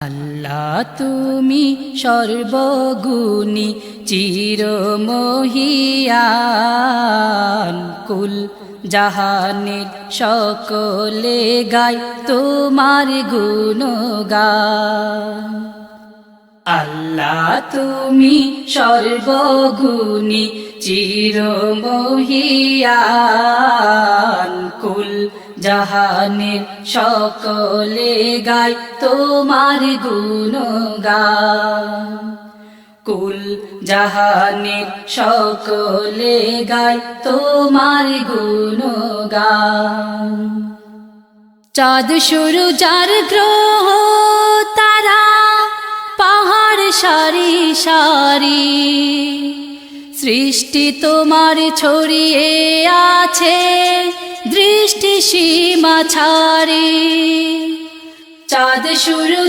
আল্লাহ তুমি সর্বগুণী চিরমহিয়ান। কুল জাহানের সকলে গায় তোমার গুণগান। আল্লাহ তুমি সর্বগুণী চিরমহিয়ান। কুল জাহানের সকলে গায় তোমার গুণগান। কুল জাহানের সকলে গায় তোমার গুণগান। চাঁদ শুরু যার গ্রহ, তারা পাহাড় সারি সারি। সৃষ্টি তোমার ছড়িয়ে আছে দৃষ্টি সীমা ছাড়ে। চাঁদ শুরু